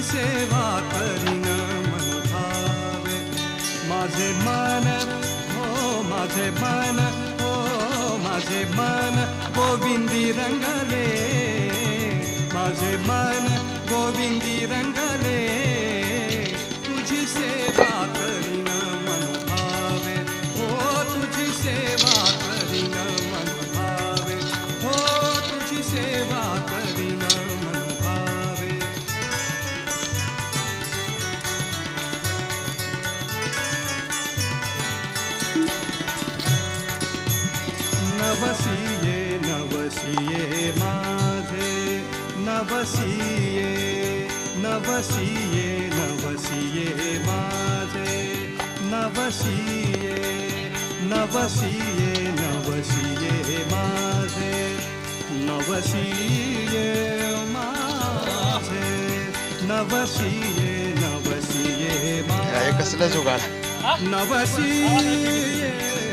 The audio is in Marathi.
सेवा करिना मन भावे माझे मन, हो माझे मन, हो माझे मन, गोविंदी रंगले। माझे मन, गोविंदी रंगले। नवसिये नवसिये माझे. नवसिये नवसिये नवसिये माझे. नवसिये नवसिये नवसिये माझे. नवसिये माझे. नवसिये नवसिये कसलं जुगाड? नवसिये